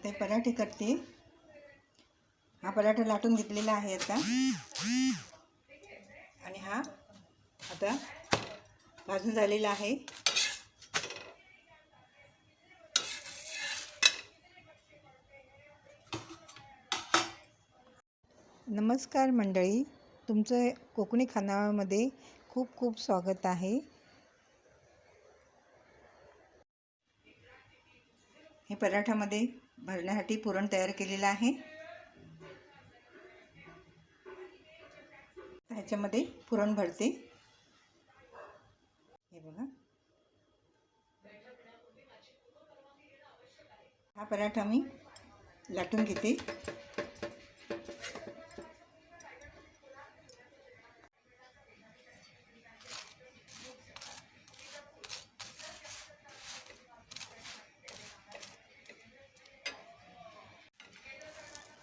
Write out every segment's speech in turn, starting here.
आता हे पराठे करते. हा पराठा लाटून घेतलेला आहे आता. आणि हा आता भाजून झालेला आहे. नमस्कार मंडळी तुमचं कोकणी खानामध्ये खूप खूप स्वागत आहे. हे पराठामध्ये भरण्यासाठी पुरण तयार केलेलं आहे. ह्याच्यामध्ये पुरण भरते. हे बघा. हा पराठा मी लाटून घेते.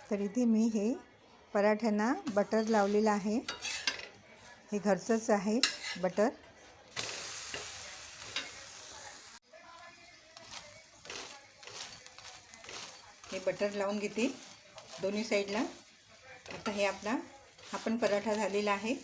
तर इथे मी हे पराठ्यांना बटर लावलेलं आहे. हे घरचंच आहे बटर. हे बटर लावून घेते दोन्ही साईडला. आता हे आपला हा पण पराठा झालेला आहे.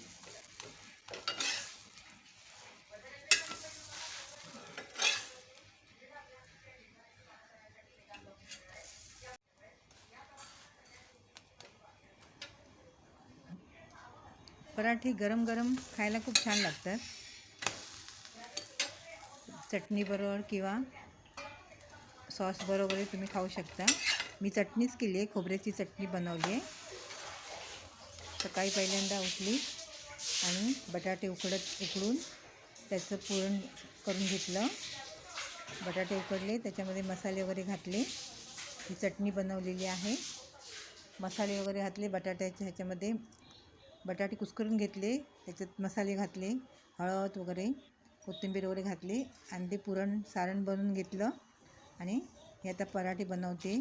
पराठे गरम गरम खायला खूप छान लागतात. चटणीबरोबर किंवा सॉस बरोबर तुम्ही खाऊ शकता. मी चटणीच केली आहे खोबऱ्याची चटणी बनवली आहे. सकाळी पहिल्यांदा उठली आणि बटाटे उकडत उकडून त्याचं पुरण करून घेतलं. बटाटे उकडले त्याच्यामध्ये मसाले वगैरे घातले. ही चटणी बनवलेली आहे. मसाले वगैरे घातले बटाट्याच्या ह्याच्यामध्ये बटाटे कुस्करून घेतले त्याच्यात मसाले घातले हळद वगैरे कोथिंबीर वगैरे घातली आणि ते पुरण सारण बनवून घेतलं आणि हे आता पराठे बनवते.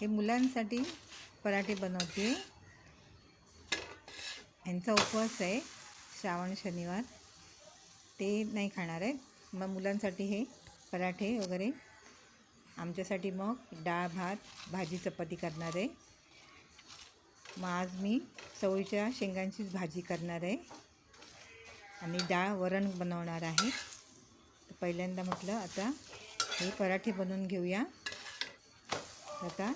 हे मुलांसाठी पराठे बनवते. यांचा उपवास आहे. श्रावण शनिवार. ते नाही खाणार आहे मग मुलांसाठी हे पराठे वगैरे. आमच्यासाठी मग डाळ भात भाजी चपाती करणार आहे. मग आज मी चवळीच्या शेंगांचीच भाजी करणार आहे. आणि डाळ वरण बनवणार आहे. तर पहिल्यांदा म्हटलं आता हे पराठे बनवून घेऊया. आता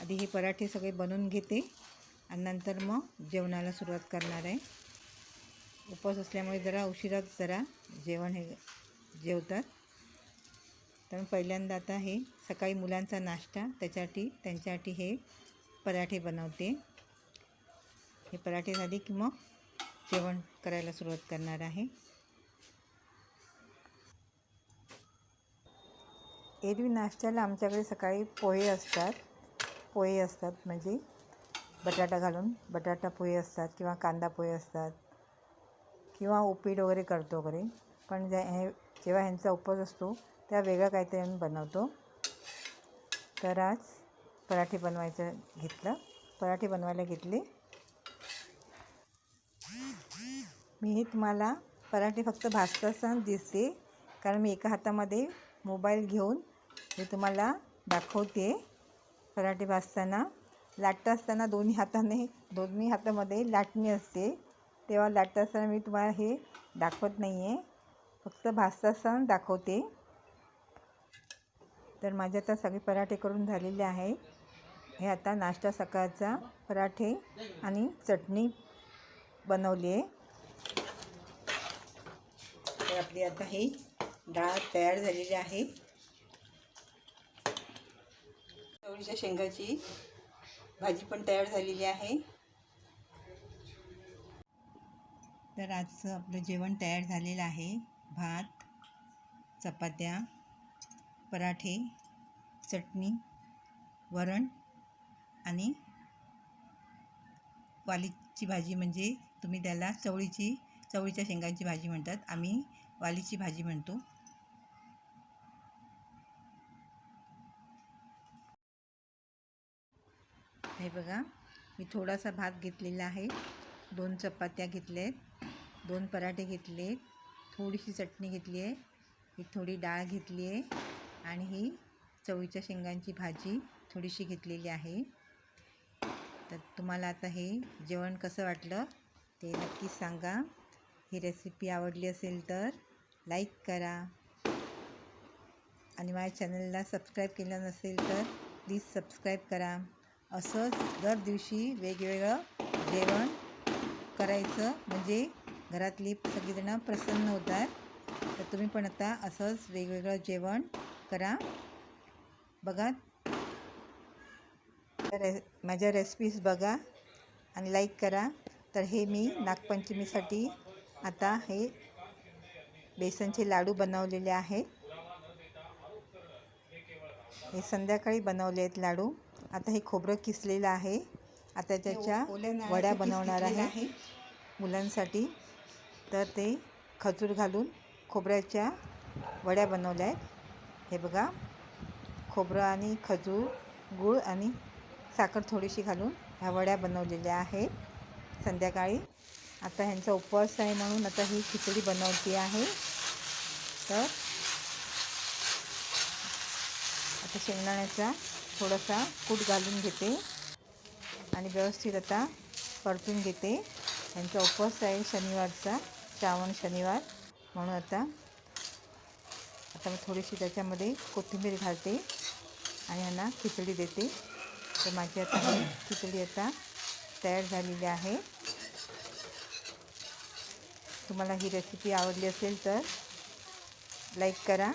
आधी हे पराठे सगळे बनवून घेते. आणि नंतर मग जेवणाला सुरुवात करणार आहे. उपवास असल्यामुळे जरा उशिराच जरा जेवण हे जेवतात. तर पहिल्यांदा आता हे सकाळी मुलांचा नाश्ता त्याच्यासाठी त्यांच्यासाठी हे पराठे बनवते. हे पराठे झाले की मग जेवण करायला सुरुवात करणार आहे. एरवी नाश्त्याला आमच्याकडे सकाळी पोहे असतात. पोहे असतात म्हणजे बटाटा घालून बटाटा पोहे असतात किंवा कांदा पोहे असतात किंवा उपीट वगैरे करतो वगैरे. पण ज्या हे जेव्हा ह्यांचा उपवास असतो त्या वेगळं काहीतरी आम्ही बनवतो. तर आज पराठे बनवायचं घेतलं. पराठे बनवायला घेतले. मी हे तुम्हाला पराठे फक्त भाजताना दिसते. कारण मी एका हातामध्ये मोबाईल घेऊन हे तुम्हाला दाखवते. पराठे भाजताना. लाटत असताना दोन्ही हाताने दोन्ही हातामध्ये लाटणी असते. तेव्हा लाटत असताना मी तुम्हाला हे दाखवत नाही आहे फक्त भाजता असताना दाखवते. तर माझे आता सगळे पराठे करून झालेले आहे. हे आता नाश्ता सकाळचा पराठे आणि चटणी बनवली आहे. तर आपली आता ही डाळ तयार झालेली आहे. चवळीच्या शेंगाची भाजी पण तयार झालेली आहे. तर आजचं आपलं जेवण तयार झालेलं आहे. भात चपात्या पराठे. चटणी वरण आणि वालीची भाजी म्हणजे तुम्ही त्याला चवळीची चवळीच्या शेंगांची भाजी म्हणतात. आम्ही वालीची भाजी म्हणतो. हे बघा मी थोडासा भात घेतलेला आहे. दोन चपात्या घेतल्या आहेत दोन पराठे घेतले थोडीशी चटणी घेतली आहे ही थोडी डाळ घेतली आहे आणि ही चवळीच्या शेंगांची भाजी थोडीशी घेतलेली आहे. तर तुम्हाला आता हे जेवण कसं वाटलं ते नक्कीच सांगा. ही रेसिपी आवडली असेल तर लाईक करा. आणि माझ्या चॅनलला सबस्क्राईब केलं नसेल तर प्लीज सबस्क्राईब करा. असंच दर दिवशी वेगवेगळं जेवण करायचं. म्हणजे घरातली सगळीजणं प्रसन्न होतात. तर तुम्ही पण आता असंच वेगवेगळं जेवण करा. बघा. रे माझ्या रेसिपीज बघा आणि लाईक करा. तर हे मी नागपंचमीसाठी आता हे बेसनचे लाडू बनवलेले आहेत हे संध्याकाळी बनवले आहेत लाडू. आता हे खोबरं किसलेलं आहे. आता त्याच्या वड्या बनवणार आहे. मुलांसाठी. तर ते खजूर घालून खोबऱ्याच्या वड्या बनवल्या आहेत. हे बघा. खोबरं आणि खजूर गूळ आणि साखर थोडीशी घालून ह्या वड्या बनवलेल्या आहेत. संध्याकाळी आता ह्यांचा उपवास आहे म्हणून आता ही खिचडी बनवते आहे. तर आता शेंगदाण्याचा थोडासा कूट घालून घेते आणि व्यवस्थित आता परतून घेते. यांचा उपवास आहे शनिवारचा श्रावण शनिवार. म्हणून आता आता मी थोडीशी त्याच्यामध्ये कोथिंबीर घालते. आणि यांना खिचडी देते. तर माझी आता ही खिचडी आता तयार झालेली आहे. तुम्हाला ही रेसिपी आवडली असेल तर लाईक करा.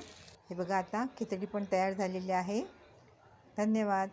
हे बघा आता खिचडी पण तयार झालेली आहे. धन्यवाद.